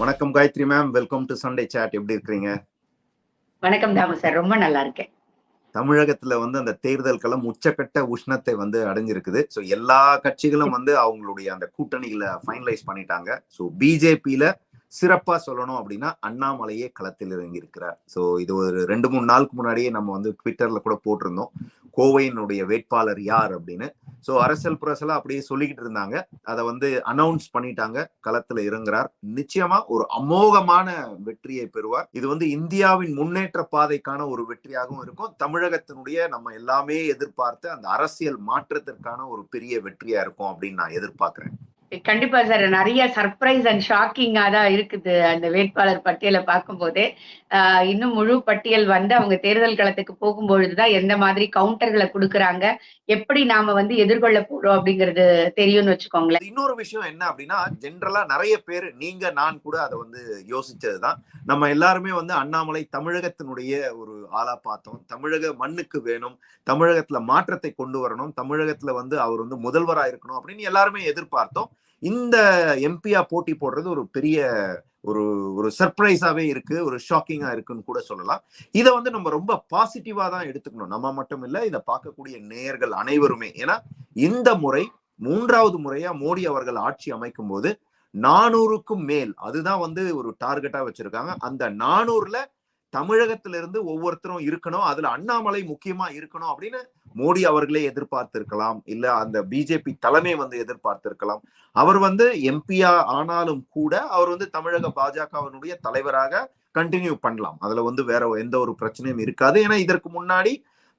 வணக்கம் Gayathri ma'am welcome to Sunday chat எப்படி இருக்கிறீங்க? வணக்கம் தாமு சார். ரொம்ப நல்லா இருக்கேன். தமிழகத்துல வந்து அந்த தேர்தல் களம் உச்சக்கட்ட உஷ்ணத்தை வந்து அடைஞ்சிருக்குது. ஸோ எல்லா கட்சிகளும் வந்து அவங்களுடைய அந்த கூட்டணிகளை ஃபைனலைஸ் பண்ணிட்டாங்க. ஸோ பிஜேபியில சிறப்பா சொல்லணும் அப்படின்னா அண்ணாமலையே களத்தில் இறங்கி இருக்கிறார் ஸோ இது ஒரு ரெண்டு மூணு நாளுக்கு முன்னாடியே நம்ம வந்து ட்விட்டர்ல கூட போட்டிருந்தோம். கோவையினுடைய வேட்பாளர் யார் அப்படின்னு. ஸோ அரசியல் புரசலா அப்படியே சொல்லிக்கிட்டு இருந்தாங்க. அதை வந்து அனௌன்ஸ் பண்ணிட்டாங்க. களத்துல இறங்குறார். நிச்சயமா ஒரு அமோகமான வெற்றியை பெறுவார். இது வந்து இந்தியாவின் முன்னேற்ற பாதைக்கான ஒரு வெற்றியாகவும் இருக்கும். தமிழகத்தினுடைய நம்ம எல்லாமே எதிர்பார்த்து அந்த அரசியல் மாற்றத்திற்கான ஒரு பெரிய வெற்றியா இருக்கும் அப்படின்னு நான் எதிர்பார்க்கிறேன். கண்டிப்பா சார் நிறைய சர்ப்ரைஸ் அண்ட் ஷாக்கிங்கா தான் இருக்குது அந்த வேட்பாளர் பட்டியலை பார்க்கும்போதே. இன்னும் முழு பட்டியல் வந்து அவங்க தேர்தல் களத்துக்கு போகும்பொழுதுதான் எந்த மாதிரி கவுண்டர்களை கொடுக்குறாங்க எப்படி நாம வந்து எதிர்கொள்ள போறோம் அப்படிங்கிறது தெரியும்னு வச்சுக்கோங்களேன். இன்னொரு விஷயம் என்ன அப்படின்னா ஜென்ரலா நிறைய பேர் நீங்க நான் கூட அதை வந்து யோசிச்சதுதான். நம்ம எல்லாருமே வந்து அண்ணாமலை தமிழகத்தினுடைய ஒரு ஆளா பார்த்தோம். தமிழக மண்ணுக்கு வேணும் தமிழகத்துல மாற்றத்தை கொண்டு வரணும் தமிழகத்துல வந்து அவர் வந்து முதல்வரா இருக்கணும் அப்படின்னு எல்லாருமே எதிர்பார்த்தோம். இந்த எம்பியா போட்டி போடுறது ஒரு பெரிய ஒரு ஒரு சர்ப்ரைஸாவே இருக்கு ஒரு ஷாக்கிங்கா இருக்குன்னு கூட சொல்லலாம். இதை வந்து நம்ம ரொம்ப பாசிட்டிவா தான் எடுத்துக்கணும். நம்ம மட்டும் இல்ல இதை பார்க்கக்கூடிய நேயர்கள் அனைவருமே. ஏன்னா இந்த முறை மூன்றாவது முறையா மோடி அவர்கள் ஆட்சி அமைக்கும் போது நானூறுக்கும் மேல் அதுதான் வந்து ஒரு டார்கெட்டா வச்சிருக்காங்க. அந்த நானூறுல தமிழகத்திலிருந்து ஒவ்வொருத்தரும் இருக்கணும். அதுல அண்ணாமலை முக்கியமா இருக்கணும் அப்படின்னு மோடி அவர்களே எதிர்பார்த்திருக்கலாம். இல்ல அந்த பிஜேபி தலைமை வந்து எதிர்பார்த்திருக்கலாம். அவர் வந்து எம்பியா ஆனாலும் கூட அவர் வந்து தமிழக பாஜகவினுடைய தலைவராக கண்டினியூ பண்ணலாம். அதுல வந்து வேற எந்த ஒரு பிரச்சனையும் இருக்காது. ஏன்னா இதற்கு முன்னாடி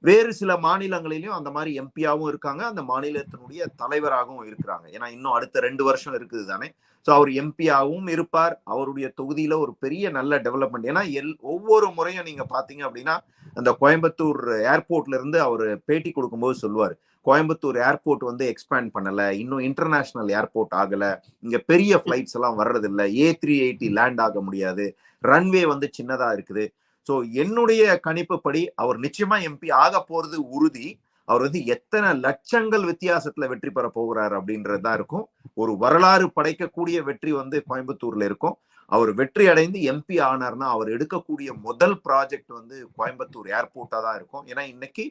வேறு சில மாநிலங்களிலும் அந்த மாதிரி எம்பியாவும் இருக்காங்க. அந்த மாநிலத்தினுடைய தலைவராகவும் இருக்கிறாங்க. ஏன்னா இன்னும் அடுத்த ரெண்டு வருஷம் இருக்குது தானே. ஸோ அவர் எம்பியாகவும் இருப்பார். அவருடைய தொகுதியில ஒரு பெரிய நல்ல டெவலப்மெண்ட் ஏன்னா எல் ஒவ்வொரு முறையும் நீங்க பாத்தீங்க அப்படின்னா அந்த கோயம்புத்தூர் ஏர்போர்ட்ல இருந்து அவர் பேட்டி கொடுக்கும்போது சொல்லுவார். கோயம்புத்தூர் ஏர்போர்ட் வந்து எக்ஸ்பேண்ட் பண்ணல. இன்னும் இன்டர்நேஷனல் ஏர்போர்ட் ஆகல. இங்க பெரிய ஃபிளைட்ஸ் எல்லாம் வர்றதில்ல. ஏ த்ரீ எயிட்டி லேண்ட் ஆக முடியாது. ரன்வே வந்து சின்னதா இருக்குது. ஸோ என்னுடைய கணிப்புப்படி அவர் நிச்சயமா எம்பி ஆக போறது உறுதி. அவர் வந்து எத்தனை லட்சங்கள் வித்தியாசத்துல வெற்றி பெற போகிறார் அப்படின்றது தான் இருக்கும். ஒரு வரலாறு படைக்கக்கூடிய வெற்றி வந்து கோயம்புத்தூர்ல இருக்கும். அவர் வெற்றி அடைந்து எம்பி ஆனார்னா அவர் எடுக்கக்கூடிய முதல் ப்ராஜெக்ட் வந்து கோயம்புத்தூர் ஏர்போர்ட்டா தான் இருக்கும். ஏன்னா இன்னைக்கு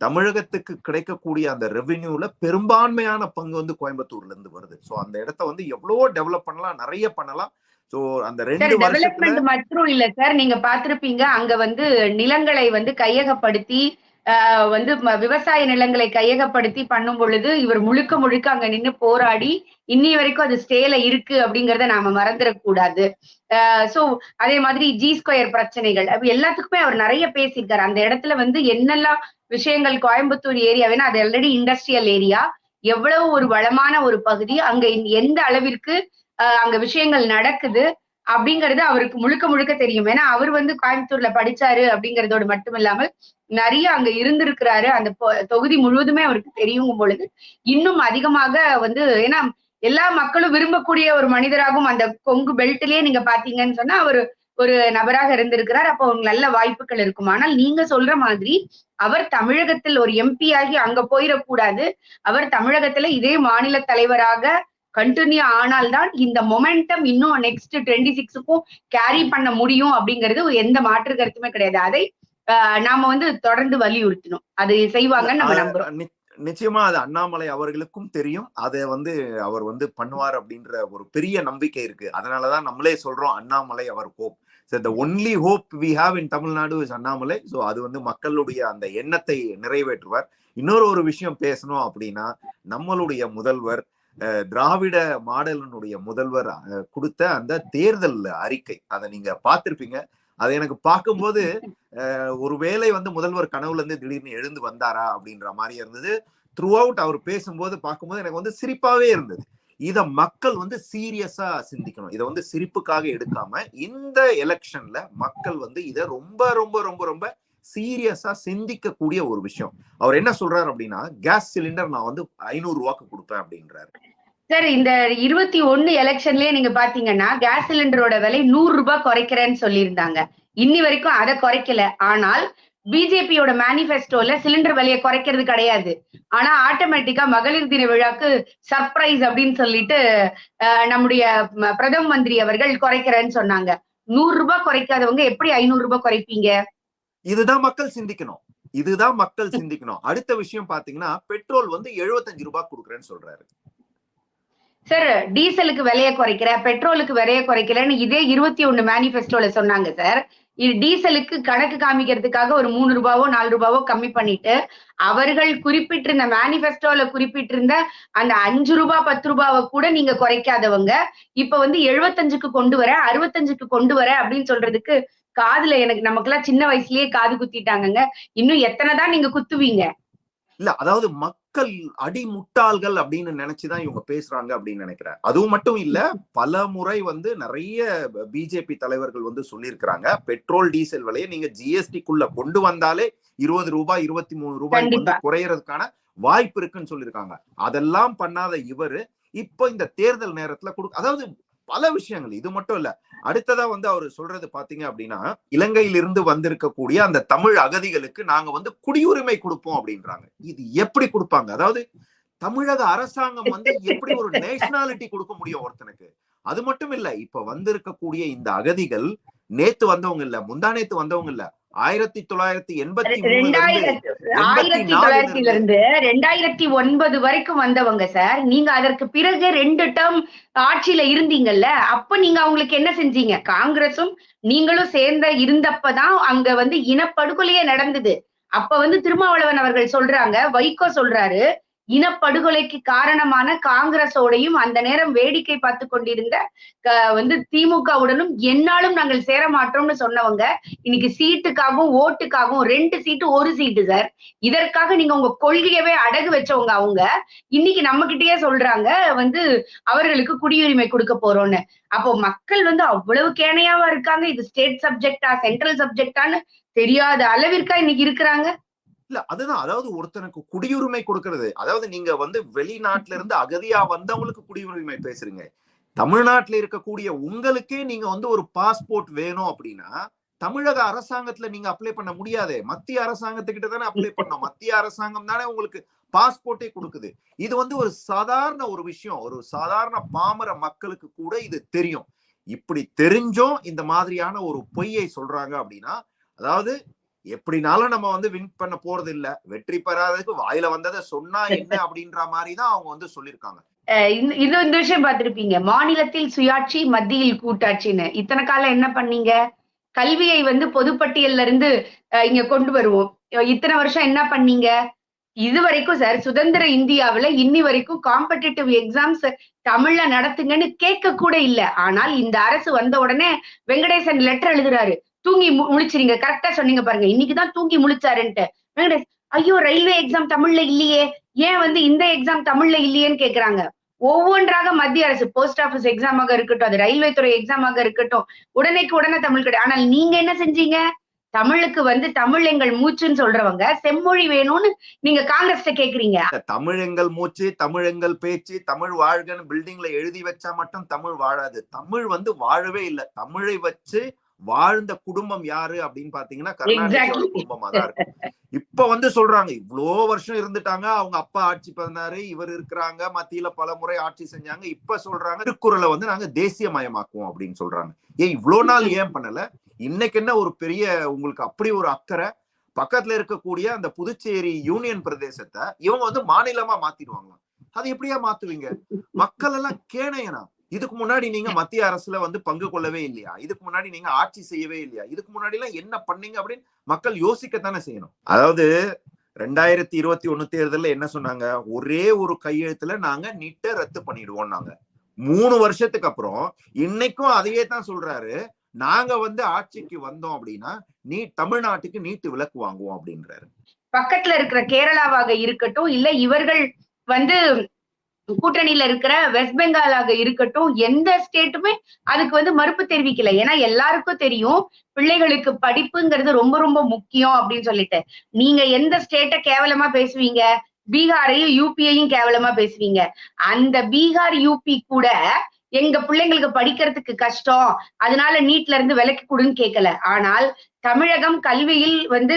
தமிழகத்துக்கு கிடைக்கக்கூடிய அந்த ரெவென்யூல பெரும்பான்மையான பங்கு வந்து கோயம்புத்தூர்ல இருந்து வருது. ஸோ அந்த இடத்த வந்து எவ்வளவோ டெவலப் பண்ணலாம் நிறைய பண்ணலாம். சோ அந்த ரெண்டு டெவலப்மெண்ட் மட்டும் இல்ல சார் நீங்க பாத்திருப்பீங்க அங்க வந்து நிலங்களை வந்து கையகப்படுத்தி வந்து விவசாய நிலங்களை கையகப்படுத்தி பண்ணும் பொழுது இவர் முழுக்க முழுக்க அங்க நின்று போராடி இன்னி வரைக்கும் அது ஸ்டேல இருக்கு அப்படிங்கறத நாம மறந்துடக்கூடாது சோ அதே மாதிரி ஜி ஸ்கொயர் பிரச்சனைகள் எல்லாத்துக்குமே அவர் நிறைய பேசியிருக்காரு. அந்த இடத்துல வந்து என்னெல்லாம் விஷயங்கள் கோயம்புத்தூர் ஏரியா வேணா அது ஆல்ரெடி இண்டஸ்ட்ரியல் ஏரியா எவ்வளவு ஒரு வளமான ஒரு பகுதி அங்க எந்த அளவிற்கு அங்க விஷயங்கள் நடக்குது அப்படிங்கிறது அவருக்கு முழுக்க முழுக்க தெரியும். ஏன்னா அவர் வந்து கோயம்புத்தூர்ல படிச்சாரு அப்படிங்கறதோடு மட்டும் இல்லாமல் நிறைய அங்க இருந்திருக்கிறாரு. அந்த தொகுதி முழுவதுமே அவருக்கு தெரியும் பொழுது இன்னும் அதிகமாக வந்து ஏன்னா எல்லா மக்களும் விரும்பக்கூடிய ஒரு மனிதராகவும் அந்த கொங்கு பெல்ட்லயே நீங்க பாத்தீங்கன்னு சொன்னா அவர் ஒரு நபராக இருந்திருக்கிறார். அப்போ அவங்க நல்ல வாய்ப்புகள் இருக்கும். ஆனால் நீங்க சொல்ற மாதிரி அவர் தமிழகத்தில் ஒரு எம்பி ஆகி அங்க போயிடக்கூடாது. அவர் தமிழகத்துல இதே மாநில தலைவராக கண்டினியூ ஆனால்தான் இந்த மொமெண்டம் இன்னும் நெக்ஸ்ட் டுவெண்ட்டி சிக்ஸுக்கும் கேரி பண்ண முடியும் அப்படிங்கிறது எந்த மாற்று கருத்துமே கிடையாது. அதை நாம வந்து தொடர்ந்து வலியுறுத்தணும். அது செய்வாங்கன்னு நம்ம நம்புறோம். நிச்சயமா அது அண்ணாமலை அவர்களுக்கும் தெரியும். அதை வந்து அவர் வந்து பண்ணுவார் அப்படின்ற ஒரு பெரிய நம்பிக்கை இருக்கு. அதனாலதான் நம்மளே சொல்றோம் அண்ணாமலை அவர் hope so the only hope we have in Tamil Nadu is Annamalai. So அது வந்து மக்களுடைய அந்த எண்ணத்தை நிறைவேற்றுவார். இன்னொரு ஒரு விஷயம் பேசணும் அப்படின்னா நம்மளுடைய முதல்வர் திராவிட மாடலினுடைய முதல்வர் கொடுத்த அந்த தேர்தல் அறிக்கை. அதை நீங்க பார்த்திருப்பீங்க. அதை எனக்கு பார்க்கும்போது ஒருவேளை வந்து முதல்வர் கனவுல இருந்து திடீர்னு எழுந்து வந்தாரா அப்படின்ற மாதிரி இருந்தது. த்ரூ அவுட் அவர் பேசும்போது பார்க்கும்போது எனக்கு வந்து சிரிப்பாவே இருந்தது. இத மக்கள் வந்து சீரியஸா சிந்திக்கணும். இதை வந்து சிரிப்புக்காக எடுக்காம இந்த எலெக்ஷன்ல மக்கள் வந்து இதை ரொம்ப ரொம்ப ரொம்ப ரொம்ப சீரியஸா சிந்திக்கக்கூடிய ஒரு விஷயம். அவர் என்ன சொல்றாரு அப்படின்னா கேஸ் சிலிண்டர் நான் வந்து ஐநூறு ரூபாய்க்கு கொடுப்பேன் அப்படின்றாரு. சார் இந்த இருபத்தி ஒண்ணு எலெக்ஷன்லயே நீங்க பாத்தீங்கன்னா கேஸ் சிலிண்டரோட விலை நூறு ரூபாய் குறைக்கிறேன்னு சொல்லியிருந்தாங்க. இன்னி வரைக்கும் அதை குறைக்கல. ஆனால் பிஜேபியோட மேனிஃபெஸ்டோல சிலிண்டர் விலையை குறைக்கிறது கிடையாது. ஆனா ஆட்டோமேட்டிக்கா மகளிர் தின விழாக்கு சர்ப்ரைஸ் அப்படின்னு சொல்லிட்டு நம்முடைய பிரதம மந்திரி அவர்கள் குறைக்கிறேன்னு சொன்னாங்க. நூறு ரூபாய் குறைக்காதவங்க எப்படி ஐநூறு ரூபாய் குறைப்பீங்க? இதுதான் மக்கள் சிந்திக்கணும். இதுதான் மக்கள் சிந்திக்கணும். அடுத்த விஷயம் பாத்தீங்கன்னா பெட்ரோல் வந்து 75 ரூபாய் கொடுக்குறேன்னு சொல்றாரு. சார் டீசலுக்கு விலையை குறைக்கிற பெட்ரோலுக்கு விலையை குறைக்கிறேன்னு இதே இருபத்தி ஒண்ணு மேனிபெஸ்டோல சொன்னாங்க சார் இது டீசலுக்கு கணக்கு காமிக்கிறதுக்காக ஒரு மூணு ரூபாவோ நாலு ரூபாவோ கம்மி பண்ணிட்டு அவர்கள் குறிப்பிட்டிருந்த மேனிபெஸ்டோல குறிப்பிட்டிருந்த அந்த அஞ்சு ரூபாய் பத்து ரூபாவை கூட நீங்க குறைக்காதவங்க இப்ப வந்து எழுபத்தஞ்சுக்கு கொண்டு வர அறுபத்தஞ்சுக்கு கொண்டு வர அப்படின்னு சொல்றதுக்கு காதுல எனக்கு நமக்கெல்லாம் சின்ன வயசுலயே காது குத்திட்டாங்கங்க. இன்னும் எத்தனை தான் நீங்க குத்துவீங்க? இல்ல அதாவது மக்கள் அடி முட்டாள்கள் அப்படின்னு நினைச்சுதான் இவங்க பேசுறாங்க அப்படின்னு நினைக்கிறேன். அதுவும் மட்டும் இல்ல பல முறை வந்து நிறைய பிஜேபி தலைவர்கள் வந்து சொல்லியிருக்கிறாங்க பெட்ரோல் டீசல் விலையை நீங்க ஜிஎஸ்டிக்குள்ள கொண்டு வந்தாலே இருபது ரூபாய் இருபத்தி மூணு ரூபாய் வந்து. குறையறதுக்கான வாய்ப்பு இருக்குன்னு சொல்லியிருக்காங்க. அதெல்லாம் பண்ணாத இவரு இப்போ இந்த தேர்தல் நேரத்துல கொடு அதாவது பல விஷயங்கள். இது மட்டும் இல்ல. அடுத்ததா வந்து அவர் சொல்றது பாத்தீங்க அப்படின்னா இலங்கையிலிருந்து வந்திருக்கக்கூடிய அந்த தமிழ் அகதிகளுக்கு நாங்க வந்து குடியுரிமை கொடுப்போம் அப்படின்றாங்க. இது எப்படி கொடுப்பாங்க? அதாவது தமிழக அரசாங்கம் வந்து எப்படி ஒரு நேஷனாலிட்டி கொடுக்க முடியும் ஒருத்தனுக்கு? அது மட்டும் இல்ல இப்ப வந்திருக்கக்கூடிய இந்த அகதிகள் நேத்து வந்தவங்க இல்ல முந்தா நேத்து வந்தவங்க இல்ல ஆயிரத்தி தொள்ளாயிரத்தி எண்பத்தி ஆயிரத்தி தொள்ளாயிரத்தில இருந்து ரெண்டாயிரத்தி ஒன்பது வரைக்கும் வந்தவங்க சார். நீங்க அதற்கு பிறகு ரெண்டு டேர்ம் ஆட்சியில இருந்தீங்கல்ல அப்ப நீங்க அவங்களுக்கு என்ன செஞ்சீங்க? காங்கிரசும் நீங்களும் சேர்ந்த இருந்தப்பதான் அங்க வந்து இனப்படுகொலையே நடந்தது. அப்ப வந்து திருமாவளவன் அவர்கள் சொல்றாங்க வைகோ சொல்றாரு இனப்படுகொலைக்கு காரணமான காங்கிரஸோடையும் அந்த நேரம் வேடிக்கை பார்த்து கொண்டிருந்த வந்து திமுகவுடனும் என்னாலும் நாங்கள் சேர மாட்டோம்னு சொன்னவங்க இன்னைக்கு சீட்டுக்காகவும் ஓட்டுக்காகவும் ரெண்டு சீட்டு ஒரு சீட்டு சார் இதற்காக நீங்க உங்க கொள்கையவே அடகு வச்சவங்க அவங்க. இன்னைக்கு நம்ம கிட்டயே சொல்றாங்க வந்து அவர்களுக்கு குடியுரிமை கொடுக்க போறோம்னு. அப்போ மக்கள் வந்து அவ்வளவு கேணையாவா இருக்காங்க. இது ஸ்டேட் சப்ஜெக்டா சென்ட்ரல் சப்ஜெக்டான்னு தெரியாத அளவிற்கா இன்னைக்கு இருக்கிறாங்க. இல்ல அதுதான். அதாவது ஒருத்தனுக்கு குடியுரிமை கொடுக்கறது. அதாவது நீங்க வந்து வெளிநாட்டுல இருந்து அகதியா வந்தவங்களுக்கு குடியுரிமை பேசுறீங்க. தமிழ்நாட்டுல இருக்கக்கூடிய உங்களுக்கே நீங்க வந்து ஒரு பாஸ்போர்ட் வேணும் அப்படின்னா தமிழக அரசாங்கத்துல நீங்க அப்ளை பண்ண முடியாதே. மத்திய அரசாங்கத்துக்கிட்ட தானே அப்ளை பண்ணோம் மத்திய அரசாங்கம் தானே உங்களுக்கு பாஸ்போர்ட்டே கொடுக்குது. இது வந்து ஒரு சாதாரண ஒரு விஷயம். ஒரு சாதாரண பாமர மக்களுக்கு கூட இது தெரியும். இப்படி தெரிஞ்சும் இந்த மாதிரியான ஒரு பொய்யை சொல்றாங்க அப்படின்னா அதாவது எப்படினாலும் நம்ம வந்து வின் பண்ண போறது இல்ல வெற்றி பெறாததுக்கு வாயில வந்ததை சொன்னா என்ன அப்படின்ற மாதிரி தான் அவங்க வந்து சொல்லியிருக்காங்க. அஹ் இந்த- இது இந்த விஷயம் பார்த்திருப்பீங்க. மாநிலத்தில் சுயாட்சி மத்தியில் கூட்டாட்சின்னு. இத்தனை காலம் என்ன பண்ணீங்க? கல்வியை வந்து பொதுப்பட்டியல்ல இருந்து இங்க கொண்டு வருவோம். இத்தனை வருஷம் என்ன பண்ணீங்க? இது வரைக்கும் சார் சுதந்திர இந்தியாவுல இன்னி வரைக்கும் காம்படிட்டிவ் எக்ஸாம்ஸ் தமிழ்ல நடத்துங்கன்னு கேட்க கூட இல்ல. ஆனால் இந்த அரசு வந்த உடனே வெங்கடேசன் லெட்டர் எழுதுறாரு. தூங்கி முழிச்சிருங்க. கரெக்டா சொன்னீங்க பாருங்க. இன்னைக்குதான் தூங்கி முழிச்சாருன்ட்டு. வெங்கடேஷ் ஐயோ ரயில்வே எக்ஸாம் தமிழ்ல இல்லையே. ஏன் வந்து இந்த எக்ஸாம் தமிழ்ல இல்லையேன்னு கேக்குறாங்க. ஒவ்வொன்றாக மத்திய அரசு போஸ்ட் ஆபீஸ் எக்ஸாமாக இருக்கட்டும் அது ரயில்வே துறை எக்ஸாமாக இருக்கட்டும் உடனேக்கு உடனே தமிழ் கிடையாது. ஆனால் நீங்க என்ன செஞ்சீங்க? தமிழுக்கு வந்து தமிழ் எங்கள் மூச்சுன்னு சொல்றவங்க செம்மொழி வேணும்னு நீங்க காங்கிரஸ் கேக்குறீங்க. தமிழ் எங்கள் மூச்சு தமிழ் எங்கள் பேச்சு தமிழ் வாழ்கன்னு பில்டிங்ல எழுதி வச்சா மட்டும் தமிழ் வாழாது. தமிழ் வந்து வாழவே இல்லை. தமிழை வச்சு வாழ்ந்த குடும்பம் யாரு அப்படின்னு பாத்தீங்கன்னா கருணாநிதியோட Exactly. குடும்பமா தான் இருக்கு இப்ப வந்து சொல்றாங்க இவ்வளோ வருஷம் இருந்துட்டாங்க அவங்க அப்பா ஆட்சி பண்ணாரு இவர் இருக்கிறாங்க மத்தியில பல முறை ஆட்சி செஞ்சாங்க இப்ப சொல்றாங்க திருக்குறளை வந்து நாங்க தேசியமயமாக்குவோம் அப்படின்னு சொல்றாங்க. ஏன் இவ்வளவு நாள் ஏன் பண்ணல? இன்னைக்கு என்ன ஒரு பெரிய உங்களுக்கு அப்படி ஒரு அக்கறை? பக்கத்துல இருக்கக்கூடிய அந்த புதுச்சேரி யூனியன் பிரதேசத்தை இவங்க வந்து மாநிலமா மாத்திடுவாங்களாம். அது எப்படியா மாத்துவீங்க? மக்கள் எல்லாம் கேணையனா? இதுக்கு முன்னாடி நீங்க மத்திய அரசுல வந்து பங்கு கொள்ளவே இல்லையா? இதுக்கு முன்னாடி நீங்க ஆட்சி செய்யவே இல்லையா? இதுக்கு முன்னாடி எல்லாம் என்ன பண்ணீங்க அப்படின்னு மக்கள் யோசிக்கத்தானே செய்யணும். அதாவது ரெண்டாயிரத்தி இருபத்தி ஒண்ணு தேர்தல்ல என்ன சொன்னாங்க? ஒரே ஒரு கையெழுத்துல நாங்க நீட்டை ரத்து பண்ணிடுவோம் நாங்க மூணு வருஷத்துக்கு அப்புறம் இன்னைக்கும் அதையே தான் சொல்றாரு. நாங்க வந்து ஆட்சிக்கு வந்தோம் அப்படின்னா நீ தமிழ்நாட்டுக்கு நீட்டு விலக்கு வாங்குவோம் அப்படின்றாரு. பக்கத்துல இருக்கிற கேரளாவாக இருக்கட்டும் இல்ல இவர்கள் வந்து கூட்டணியில இருக்கிற வெஸ்ட் பெங்காலாக இருக்கட்டும் எந்த ஸ்டேட்டுமே அதுக்கு வந்து மறுப்பு தெரிவிக்கல. ஏன்னா எல்லாருக்கும் தெரியும் பிள்ளைகளுக்கு படிப்புங்கிறது ரொம்ப ரொம்ப முக்கியம் அப்படின்னு சொல்லிட்டு. நீங்க எந்த ஸ்டேட்டை கேவலமா பேசுவீங்க? பீகாரையும் யூபியையும் கேவலமா பேசுவீங்க. அந்த பீகார் யூபி கூட எங்க பிள்ளைங்களுக்கு படிக்கிறதுக்கு கஷ்டம். அதனால நீட்ல இருந்து விலக்கி கொடுன்னு கேட்கல ஆனால் தமிழகம் கல்வியில் வந்து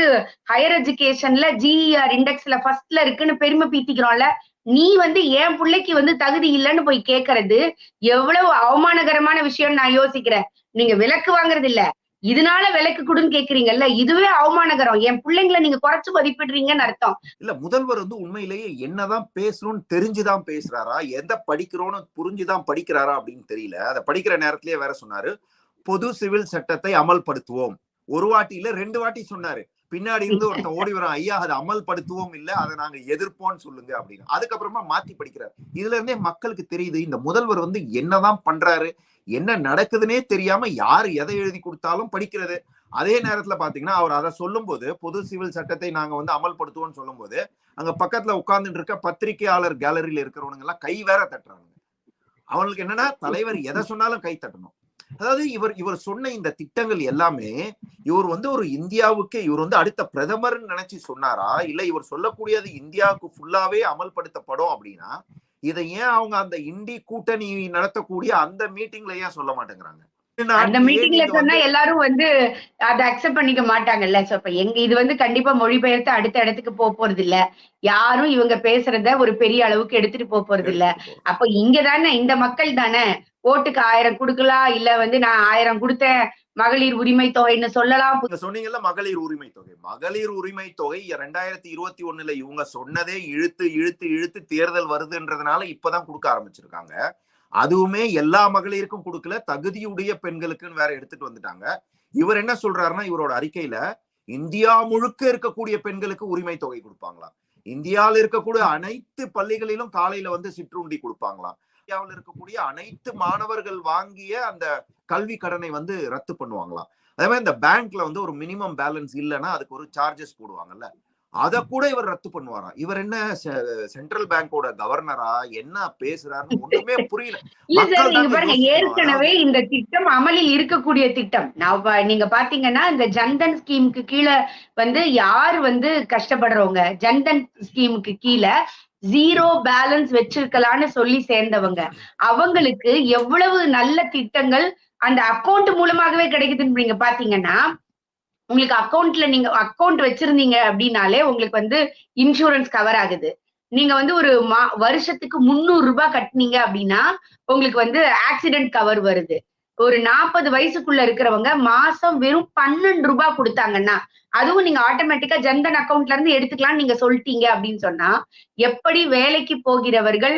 ஹையர் எஜுகேஷன்ல ஜிஇஆர் இண்டெக்ஸ்ல ஃபர்ஸ்ட்ல இருக்குன்னு பெருமை பீத்திக்கிறோம்ல நீ வந்து என் பிள்ளைக்கு வந்து தகுதி இல்லைன்னு போய் கேக்குறது எவ்வளவு அவமானகரமான விஷயம் நான் யோசிக்கிறேன். நீங்க விலக்கு வாங்குறது இல்ல. இதனால விலக்கு கொடுன்னு கேக்குறீங்கல்ல இதுவே அவமானகரம். என் பிள்ளைங்களை நீங்க குறைச்சு மதிப்பிடுறீங்கன்னு அர்த்தம். இல்ல முதல்வர் வந்து உண்மையிலேயே என்னதான் பேசணும்னு தெரிஞ்சுதான் பேசுறாரா? எந்த படிக்கிறோன்னு புரிஞ்சுதான் படிக்கிறாரா அப்படின்னு தெரியல. அதை படிக்கிற நேரத்திலேயே வேற சொன்னாரு பொது சிவில் சட்டத்தை அமல்படுத்துவோம். ஒரு வாட்டி இல்ல ரெண்டு வாட்டி சொன்னாரு. பின்னாடி இருந்து ஒருத்தன் ஓடி வரான் ஐயா அதை அமல்படுத்துவோம் இல்ல அதை நாங்க எதிர்ப்போம்னு சொல்லுங்க அப்படின்னு. அதுக்கப்புறமா மாத்தி படிக்கிறார். இதுல இருந்தே மக்களுக்கு தெரியுது இந்த முதல்வர் வந்து என்னதான் பண்றாரு என்ன நடக்குதுன்னே தெரியாம யார் எதை எழுதி கொடுத்தாலும் படிக்கிறது. அதே நேரத்துல பாத்தீங்கன்னா அவர் அதை சொல்லும்போது பொது சிவில் சட்டத்தை நாங்க வந்து அமல்படுத்துவோம்னு சொல்லும்போது அங்க பக்கத்துல உட்கார்ந்துட்டு இருக்க பத்திரிகையாளர் கேலரியில இருக்கிறவனுங்க எல்லாம் கை வேற தட்டுறாங்க அவங்களுக்கு என்னன்னா தலைவர் எதை சொன்னாலும் கை தட்டணும். அதாவது இவர் இவர் சொன்ன இந்த திட்டங்கள் எல்லாமே இவர் வந்து ஒரு இந்தியாவுக்கு இவர் வந்து அடுத்த பிரதமர்னு நினைச்சு சொன்னாரா? இல்ல இவர் சொல்லக்கூடியது இந்தியாவுக்கு ஃபுல்லாவே அமல்படுத்தப்படும் அப்படின்னா இதை ஏன் அவங்க அந்த இண்டி கூட்டணி நடத்தக்கூடிய அந்த மீட்டிங்ல ஏன் சொல்ல மாட்டேங்கிறாங்க? அந்த மீட்டிங்ல சொன்னா எல்லாரும் வந்து அதை அக்செப்ட் பண்ணிக்க மாட்டாங்கல்ல. சோ இப்ப எங்க இது வந்து கண்டிப்பா மொழிபெயர்த்து அடுத்த இடத்துக்கு போக போறது இல்ல யாரும் இவங்க பேசுறத ஒரு பெரிய அளவுக்கு எடுத்துட்டு போக போறது இல்ல அப்ப இங்க தானே இந்த மக்கள் தானே ஓட்டுக்கு ஆயிரம் கொடுக்கலாம் இல்ல வந்து நான் ஆயிரம் கொடுத்தேன் மகளிர் உரிமை தொகைன்னு சொல்லலாம். சொன்னீங்கல்ல மகளிர் உரிமை தொகை. மகளிர் உரிமை தொகை ரெண்டாயிரத்தி இருபத்தி ஒண்ணுல இவங்க சொன்னதே இழுத்து இழுத்து இழுத்து தேர்தல் வருதுன்றதுனால இப்பதான் கொடுக்க ஆரம்பிச்சிருக்காங்க. அதுவுமே எல்லா மகளிருக்கும் கொடுக்கல தகுதியுடைய பெண்களுக்குன்னு வேற எடுத்துட்டு வந்துட்டாங்க. இவர் என்ன சொல்றாருன்னா இவரோட அறிக்கையில இந்தியா முழுக்க இருக்கக்கூடிய பெண்களுக்கு உரிமை தொகை கொடுப்பாங்களாம். இந்தியாவில் இருக்கக்கூடிய அனைத்து பள்ளிகளிலும் காலையில வந்து சிற்றுண்டி கொடுப்பாங்களாம். இந்தியாவில் இருக்கக்கூடிய அனைத்து மாணவர்கள் வாங்கிய அந்த கல்வி கடனை வந்து ரத்து பண்ணுவாங்களாம். அதே மாதிரி இந்த பேங்க்ல வந்து ஒரு மினிமம் பேலன்ஸ் இல்லைன்னா அதுக்கு ஒரு சார்ஜஸ் போடுவாங்கல்ல. அத கூட இவர் ரத்து பண்ணுவாராம். இவர் என்ன சென்ட்ரல் பேங்கோட கவர்னரா என்ன பேசுறாருன்னு ஒண்ணுமே புரியல. இல்ல சார் நீங்க பாருங்க ஏற்கனவே இந்த திட்டம் அமலில் இருக்கக்கூடிய திட்டம். நான் நீங்க பாத்தீங்கன்னா இந்த ஜன்தன் ஸ்கீமுக்கு கீழே வந்து யார் வந்து கஷ்டப்படுறவங்க ஜன்தன் ஸ்கீமுக்கு கீழே ஜீரோ பேலன்ஸ் வச்சிருக்கலாம்னு சொல்லி சேர்ந்தவங்க. அவங்களுக்கு எவ்வளவு நல்ல திட்டங்கள் அந்த அக்கௌண்ட் மூலமாகவே கிடைக்குதுன்னு நீங்க பாத்தீங்கன்னா உங்களுக்கு அக்கௌண்ட்ல நீங்க அக்கௌண்ட் வச்சிருந்தீங்க அப்படின்னாலே உங்களுக்கு வந்து இன்சூரன்ஸ் கவர் ஆகுது. நீங்க வந்து ஒரு மா வருஷத்துக்கு முந்நூறு ரூபாய் கட்டினீங்க அப்படின்னா உங்களுக்கு வந்து ஆக்சிடென்ட் கவர் வருது. ஒரு நாற்பது வயசுக்குள்ள இருக்கிறவங்க மாசம் வெறும் பன்னெண்டு ரூபாய் கொடுத்தாங்கன்னா அதுவும் நீங்க ஆட்டோமேட்டிக்கா ஜன்தன் அக்கௌண்ட்ல இருந்து எடுத்துக்கலாம் நீங்க சொல்லிட்டீங்க அப்படின்னு சொன்னா எப்படி வேலைக்கு போகிறவர்கள்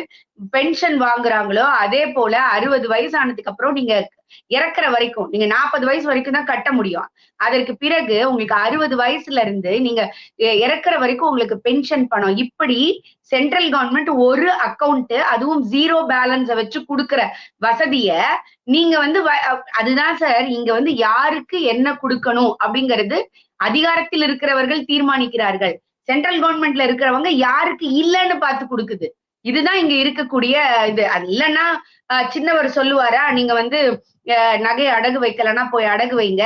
பென்ஷன் வாங்குறாங்களோ அதே போல அறுபது வயசு ஆனதுக்கு அப்புறம் நீங்க இறக்குற வரைக்கும் நீங்க நாற்பது வயசு வரைக்கும் தான் கட்ட முடியும். அதற்கு பிறகு உங்களுக்கு அறுபது வயசுல இருந்து நீங்க இறக்குற வரைக்கும் உங்களுக்கு பென்ஷன் பணம். இப்படி சென்ட்ரல் கவர்மெண்ட் ஒரு அக்கௌண்ட் அதுவும் ஜீரோ பேலன்ஸ வச்சு கொடுக்குற வசதிய நீங்க வந்து அதுதான் சார் இங்க வந்து யாருக்கு என்ன கொடுக்கணும் அப்படிங்கிறது அதிகாரத்தில் இருக்கிறவர்கள் தீர்மானிக்கிறார்கள். சென்ட்ரல் கவர்மெண்ட்ல இருக்கிறவங்க யாருக்கு இல்லைன்னு பார்த்து கொடுக்குது. இதுதான் இங்க இருக்கக்கூடிய இது. அது இல்லைன்னா சின்னவர் சொல்லுவாரா நீங்க வந்து நகை அடகு வைக்கலன்னா போய் அடகு வைங்க.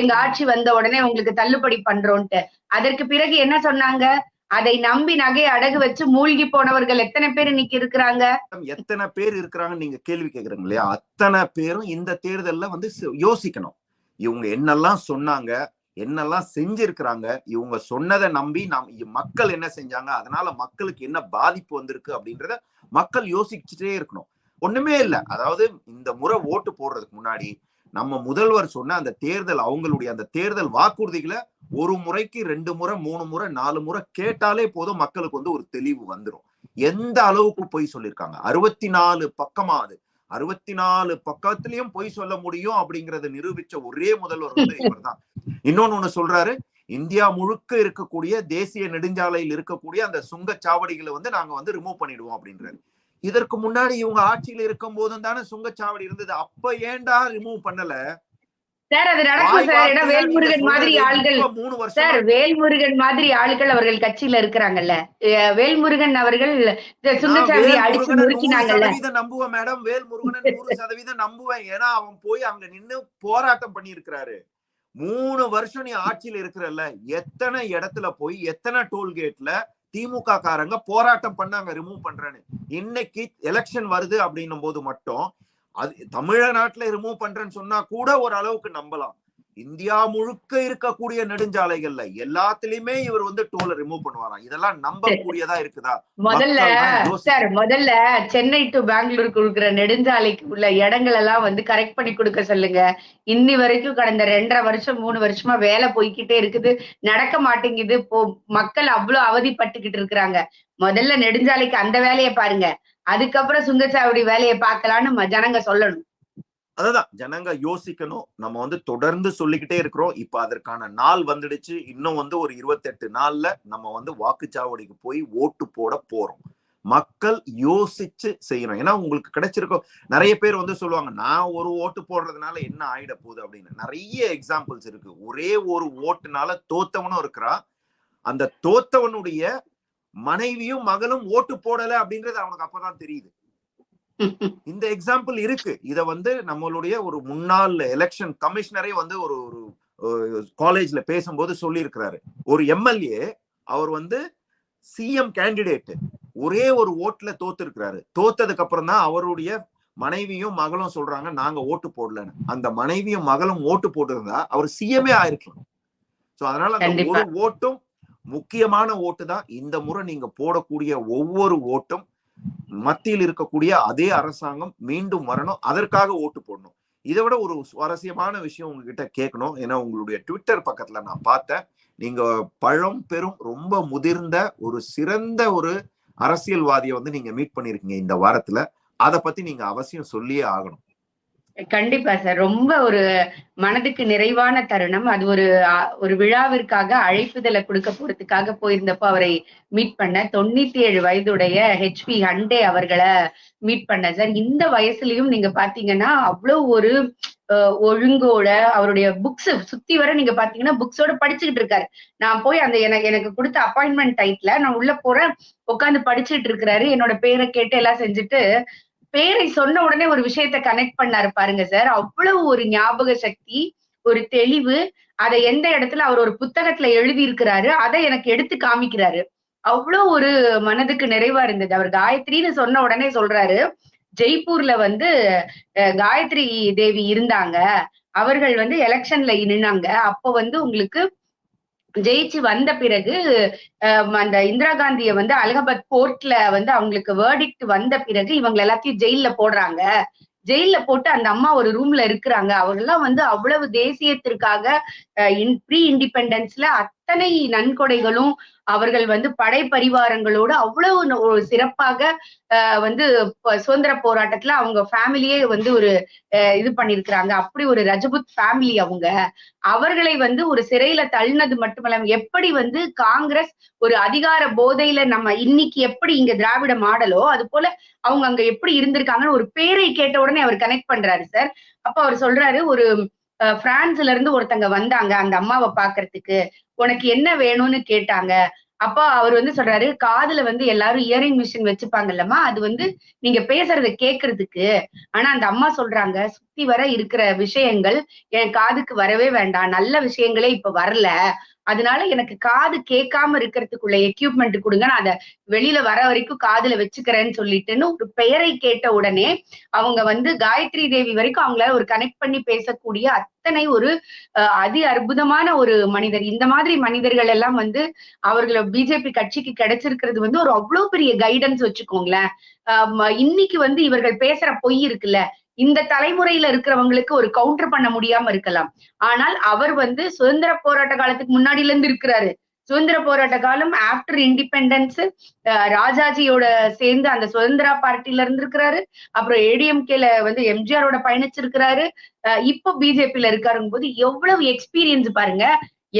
எங்க ஆட்சி வந்த உடனே உங்களுக்கு தள்ளுபடி பண்றோம்ட்டு அதற்கு பிறகு என்ன சொன்னாங்க? அதை நம்பி நகையை அடகு வச்சு மூழ்கி போனவர்கள் எத்தனை பேர் இன்னைக்கு இருக்கிறாங்க? எத்தனை பேர் இருக்கிறாங்கன்னு நீங்க கேள்வி கேக்குறீங்க இல்லையா? அத்தனை பேரும் இந்த தேர்தல்ல வந்து யோசிக்கணும். இவங்க என்னெல்லாம் சொன்னாங்க? என்னெல்லாம் செஞ்சிருக்கிறாங்க? இவங்க சொன்னதை நம்பி நாம் மக்கள் என்ன செஞ்சாங்க? அதனால மக்களுக்கு என்ன பாதிப்பு வந்திருக்கு அப்படின்றத மக்கள் யோசிச்சுட்டே இருக்கணும். ஒண்ணுமே இல்லை. அதாவது இந்த முறை ஓட்டு போடுறதுக்கு முன்னாடி நம்ம முதல்வர் சொன்ன அந்த தேர்தல் அவங்களுடைய அந்த தேர்தல் வாக்குறுதிகளை ஒரு முறைக்கு ரெண்டு முறை மூணு முறை நாலு முறை கேட்டாலே போதும் மக்களுக்கு வந்து ஒரு தெளிவு வந்துடும் எந்த அளவுக்கு பொய் சொல்லியிருக்காங்க அறுபத்தி நாலு பக்கமா அது. அறுபத்தி நாலு பக்கத்திலயும் பொய் சொல்ல முடியும் அப்படிங்கறத நிரூபிச்ச ஒரே முதல்வர் வந்து இவர் தான் இன்னொன்னு ஒண்ணு சொல்றாரு இந்தியா முழுக்க இருக்கக்கூடிய தேசிய நெடுஞ்சாலையில் இருக்கக்கூடிய அந்த சுங்கச்சாவடிகளை வந்து நாங்க வந்து ரிமூவ் பண்ணிடுவோம் அப்படின்றாரு. இதற்கு முன்னாடி இவங்க ஆட்சியில இருக்கும் போதும் தானே சுங்கச்சாவடி இருந்தது. அப்ப ஏன்டா ரிமூவ் பண்ணல? சார் அது நடக்கும் சார் ஏன்னா வேல்முருகன் மாதிரி ஆள்கள் சார் வேல்முருகன் மாதிரி ஆள்கள் அவர்கள் கட்சியில இருக்கிறாங்கல்ல. வேல்முருகன் அவர்கள் சுங்கச்சாவடியை அடிச்சு நொறுக்கினாங்கல்ல நம்புவேன் மேடம் வேல்முருகன் நூறு சதவீதம் நம்புவேன். ஏன்னா அவன் போய் அங்க நின்னு போராட்டம் பண்ணி இருக்கிறாரு மூணு வருஷம் நீ ஆட்சியில இருக்கிறல்ல. எத்தனை இடத்துல போய் எத்தனை டோல்கேட்ல திமுக காரங்க போராட்டம் பண்ணாங்க ரிமூவ் பண்றேன்னு. இன்னைக்கு எலெக்ஷன் வருது அப்படின்னும் போது மட்டும் அது தமிழ்நாட்டுல ரிமூவ் பண்றேன்னு சொன்னா கூட ஒரு அளவுக்கு நம்பலாம். இந்தியா முழுக்க இருக்கக்கூடிய நெடுஞ்சாலைகள்ல எல்லாத்துலயுமே இவர் வந்து டோலை ரிமூவ் பண்ணுவாராம். இதெல்லாம் நம்பக்கூடியதா இருக்குதா? முதல்ல சார் முதல்ல சென்னை டு பெங்களூருக்கு இருக்கிற நெடுஞ்சாலைக்கு உள்ள இடங்கள் எல்லாம் வந்து கரெக்ட் பண்ணி கொடுக்க சொல்லுங்க. இன்னி வரைக்கும் கடந்த ரெண்டரை வருஷம் மூணு வருஷமா வேலை போய்க்கிட்டே இருக்குது. நடக்க மாட்டேங்குது. போ மக்கள் அவ்வளவு அவதிப்பட்டுக்கிட்டு இருக்கிறாங்க. முதல்ல நெடுஞ்சாலைக்கு அந்த வேலையை பாருங்க. அதுக்கப்புறம் சுங்கச்சாவடி வேலையை பார்க்கலான்னு ஜனங்க சொல்லணும். அததான் ஜனங்க யோசிக்கணும். நம்ம வந்து தொடர்ந்து சொல்லிக்கிட்டே இருக்கிறோம். இப்ப அதற்கான நாள் வந்துடுச்சு. இன்னும் வந்து ஒரு இருபத்தெட்டு நாள்ல நம்ம வந்து வாக்குச்சாவடிக்கு போய் ஓட்டு போட போறோம். மக்கள் யோசிச்சு செய்யணும். ஏன்னா உங்களுக்கு கிடைச்சிருக்கும். நிறைய பேர் வந்து சொல்லுவாங்க நான் ஒரு ஓட்டு போடுறதுனால என்ன ஆயிட போகுது? அப்படின்னு. நிறைய எக்ஸாம்பிள்ஸ் இருக்கு. ஒரே ஒரு ஓட்டுனால தோத்தவனும் இருக்கிறான் அந்த தோத்தவனுடைய மனைவியும் மகளும் ஓட்டு போடல அப்படின்றது அவனுக்கு அப்பதான் தெரியுது. இந்த எக்ஸாம்பிள் இருக்கு. இத வந்து நம்மளுடைய ஒரு முன்னாள் எலெக்ஷன் கமிஷனரே வந்து ஒரு ஒரு காலேஜ்ல பேசும்போது சொல்லியிருக்கிறாரு. ஒரு எம்எல்ஏ அவர் வந்து சிஎம் கேண்டிடேட் ஒரே ஒரு ஓட்டுல தோத்து இருக்கிறாரு தோத்ததுக்கு அப்புறம் தான் அவருடைய மனைவியும் மகளும் சொல்றாங்க நாங்க ஓட்டு போடலன்னு. அந்த மனைவியும் மகளும் ஓட்டு போட்டிருந்தா அவர் சிஎம்ஏ ஆயிருக்கலாம். சோ அதனால அந்த. ஒரு ஓட்டும் முக்கியமான ஓட்டு தான். இந்த முறை நீங்க போடக்கூடிய ஒவ்வொரு ஓட்டும் மத்தியில் இருக்கக்கூடிய அதே அரசாங்கம் மீண்டும் வரணும். அதற்காக ஓட்டு போடணும். இதை விட ஒரு சுவாரஸ்யமான விஷயம் உங்ககிட்ட கேட்கணும். ஏன்னா உங்களுடைய ட்விட்டர் பக்கத்துல நான் பார்த்தேன். நீங்க பழம் பெரும் ரொம்ப முதிர்ந்த ஒரு சிறந்த ஒரு அரசியல்வாதியை வந்து நீங்க மீட் பண்ணிருக்கீங்க இந்த வாரத்துல. அதை பத்தி நீங்க அவசியம் சொல்லியே ஆகணும். கண்டிப்பா சார். ரொம்ப ஒரு மனதுக்கு நிறைவான தருணம். அது ஒரு ஒரு விழாவிற்காக அழைப்புதலை கொடுக்க போறதுக்காக போயிருந்தப்போ அவரை மீட் பண்ண தொண்ணூத்தி ஏழு வயதுடைய ஹெச்பி ஹண்டே அவர்களை மீட் பண்ண சார். இந்த வயசுலயும் நீங்க பாத்தீங்கன்னா அவ்வளவு ஒரு ஒழுங்கோட அவருடைய புக்ஸ் சுத்தி வர நீங்க பாத்தீங்கன்னா புக்ஸோட படிச்சுக்கிட்டு இருக்காரு. நான் போய் அந்த எனக்கு எனக்கு கொடுத்த அப்பாயின்மெண்ட் டைட்ல நான் உள்ள போறேன் உட்காந்து படிச்சுட்டு இருக்கிறாரு. என்னோட பேரை கேட்டு எல்லாம் செஞ்சுட்டு பேரை சொன்ன உடனே ஒரு விஷயத்த கனெக்ட் பண்ணாரு பாருங்க சார் அவ்வளவு ஒரு ஞாபக சக்தி ஒரு தெளிவு அதை எந்த இடத்துல அவர் ஒரு புத்தகத்துல எழுதி இருக்கிறாரு அதை எனக்கு எடுத்து காமிக்கிறாரு. அவ்வளவு ஒரு மனதுக்கு நிறைவா இருந்தது. அவர் காயத்ரின்னு சொன்ன உடனே சொல்றாரு ஜெய்ப்பூர்ல வந்து அஹ், காயத்ரி தேவி இருந்தாங்க. அவர்கள் வந்து எலெக்ஷன்ல நின்னாங்க. அப்போ வந்து உங்களுக்கு ஜெயிச்சு வந்த பிறகு அந்த இந்திரா காந்திய வந்து அலகாபாத் கோர்ட்ல வந்து அவங்களுக்கு வேர்டிக்ட் வந்த பிறகு இவங்க எல்லாத்தையும் ஜெயில போடுறாங்க. ஜெயில்ல போட்டு அந்த அம்மா ஒரு ரூம்ல இருக்கிறாங்க. அவங்கெல்லாம் வந்து அவ்வளவு தேசியத்திற்காக ப்ரீ இண்டிபெண்டன்ஸ்ல அத்தனை நன்கொடைகளும் அவர்கள் வந்து படை பரிவாரங்களோடு அவ்வளவு ஒரு சிறப்பாக வந்து சுதந்திர போராட்டத்துல அவங்க ஃபேமிலியே வந்து ஒரு அஹ், இது பண்ணிருக்கிறாங்க. அப்படி ஒரு ரஜபுத் ஃபேமிலி அவங்க. அவர்களை வந்து ஒரு சிறையில தள்ளினது மட்டுமல்லாம எப்படி வந்து காங்கிரஸ் ஒரு அதிகார போதையில நம்ம இன்னைக்கு எப்படி இங்க திராவிட மாடலோ அது போல அவங்க அங்க எப்படி இருந்திருக்காங்கன்னு ஒரு பேரை கேட்ட உடனே அவர் கனெக்ட் பண்றாரு சார் அப்ப அவர் சொல்றாரு ஒரு அஹ், பிரான்ஸ்ல இருந்து ஒருத்தங்க வந்தாங்க அந்த அம்மாவை பாக்குறதுக்கு. உனக்கு என்ன வேணும்னு கேட்டாங்க. அப்பா அவர் வந்து சொல்றாரு காதுல வந்து எல்லாரும் இயரிங் மிஷின் வச்சுப்பாங்கல்லம்மா அது வந்து நீங்க பேசுறத கேக்குறதுக்கு. ஆனா அந்த அம்மா சொல்றாங்க சுத்தி வர இருக்கிற விஷயங்கள் என் காதுக்கு வரவே வேண்டாம். நல்ல விஷயங்களே இப்ப வரல. அதனால எனக்கு காது கேட்காம இருக்கிறதுக்குள்ள எக்யூப்மெண்ட் கொடுங்க. நான் அதை வெளியில வர வரைக்கும் காதுல வச்சுக்கிறேன்னு சொல்லிட்டுன்னு ஒரு பெயரை கேட்ட உடனே அவங்க வந்து காயத்ரி தேவி வரைக்கும் அவங்களால ஒரு கனெக்ட் பண்ணி பேசக்கூடிய அத்தனை ஒரு அஹ், அதி அற்புதமான ஒரு மனிதர். இந்த மாதிரி மனிதர்கள் எல்லாம் வந்து அவர்கள பிஜேபி கட்சிக்கு கிடைச்சிருக்கிறது வந்து ஒரு அவ்வளவு பெரிய கைடன்ஸ் வச்சுக்கோங்களேன். ஆஹ் இன்னைக்கு வந்து இவர்கள் பேசுற பொய் இருக்குல்ல. இந்த தலைமுறையில இருக்கிறவங்களுக்கு ஒரு கவுண்டர் பண்ண முடியாம இருக்கலாம். ஆனால் அவர் வந்து சுதந்திர போராட்ட காலத்துக்கு முன்னாடில இருந்து இருக்கிறாரு. சுதந்திர போராட்ட காலம் ஆஃப்டர் இண்டிபெண்டன்ஸ் ராஜாஜியோட சேர்ந்து அந்த சுதந்திரா பார்ட்டில இருந்திருக்கிறாரு அப்புறம் ஏடிஎம்கேல வந்து எம்ஜிஆரோட பயணிச்சிருக்கிறாரு. இப்போ பிஜேபியில இருக்காருங்க போது எவ்வளவு எக்ஸ்பீரியன்ஸ் பாருங்க.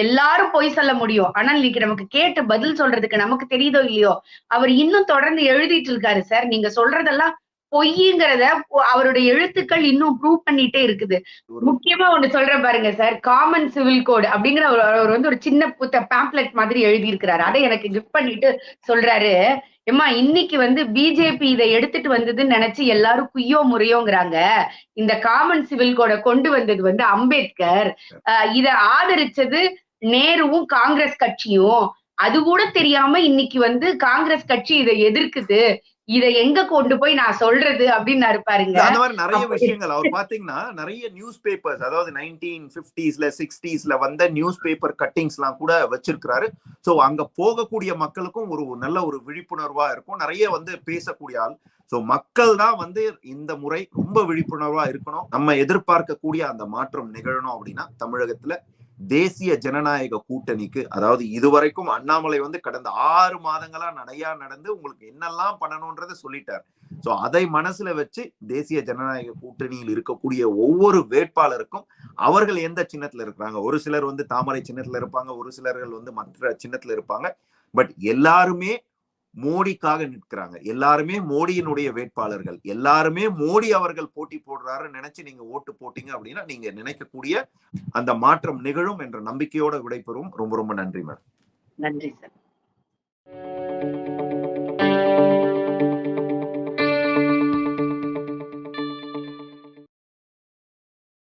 எல்லாரும் பொய் சொல்ல முடியும். ஆனால் இன்னைக்கு நமக்கு கேட்டு பதில் சொல்றதுக்கு நமக்கு தெரியுதோ இல்லையோ? அவர் இன்னும் தொடர்ந்து எழுதிட்டு இருக்காரு சார். நீங்க சொல்றதெல்லாம் பொய்ங்கிறத அவருடைய எழுத்துக்கள் இன்னும் ப்ரூவ் பண்ணிட்டே இருக்குது. முக்கியமா ஒண்ணு சொல்றேன் பாருங்க சார். காமன் சிவில் கோடு அப்படிங்கிற ஒரு அவர் வந்து ஒரு சின்ன புத்த பேம்ப்ளெட் மாதிரி எழுதி இருக்கிறாரு அதை எனக்கு கிஃப்ட் பண்ணிட்டு சொல்றாரு. ஏம்மா இன்னைக்கு வந்து பிஜேபி இதை எடுத்துட்டு வந்ததுன்னு நினைச்சு எல்லாரும் குய்யோ முறையோங்கிறாங்க. இந்த காமன் சிவில் கோடை கொண்டு வந்தது வந்து அம்பேத்கர். அஹ் இத ஆதரிச்சது நேருவும் காங்கிரஸ் கட்சியும். அது கூட தெரியாம இன்னைக்கு வந்து காங்கிரஸ் கட்சி இதை எதிர்க்குது. இதை எங்க கொண்டு போய் நான் சொல்றது அப்படின்னு பாருங்க அந்த மாதிரி நிறைய விஷயங்கள். அவர் பாத்தீங்கன்னா நிறைய நியூஸ் பேப்பர்ஸ் அதாவது நைன்டீன் பிப்டிஸ்ல சிக்ஸ்டீஸ்ல வந்த நியூஸ் பேப்பர் கட்டிங்ஸ் எல்லாம் கூட வச்சிருக்கிறாரு. சோ அங்க போகக்கூடிய மக்களுக்கும் ஒரு நல்ல ஒரு விழிப்புணர்வா இருக்கும். நிறைய வந்து பேசக்கூடிய ஆள். சோ மக்கள் தான் வந்து இந்த முறை ரொம்ப விழிப்புணர்வா இருக்கணும். நம்ம எதிர்பார்க்கக்கூடிய அந்த மாற்றம் நிகழணும் அப்படின்னா தமிழகத்துல தேசிய ஜனநாயக கூட்டணிக்கு அதாவது இதுவரைக்கும் அண்ணாமலை வந்து கடந்த ஆறு மாதங்களா நடையா நடந்து உங்களுக்கு என்னெல்லாம் பண்ணணும்ன்றத சொல்லிட்டார். சோ அதை மனசுல வச்சு தேசிய ஜனநாயக கூட்டணியில் இருக்கக்கூடிய ஒவ்வொரு வேட்பாளருக்கும் அவர்கள் எந்த சின்னத்துல இருக்கிறாங்க? ஒரு சிலர் வந்து தாமரை சின்னத்துல இருப்பாங்க ஒரு சிலர்கள் வந்து மற்ற சின்னத்துல இருப்பாங்க. பட் எல்லாருமே மோடிக்காக நிற்கிறாங்க. எல்லாருமே மோடியினுடைய வேட்பாளர்கள். எல்லாருமே மோடி அவர்கள் போட்டி போடுறாருன்னு நினைச்சு நீங்க ஓட்டு போட்டீங்க அப்படின்னா நீங்க நினைக்கக்கூடிய அந்த மாற்றம் நிகழும் என்ற நம்பிக்கையோட விடைபெறும். ரொம்ப ரொம்ப நன்றி மேடம். நன்றி சார்.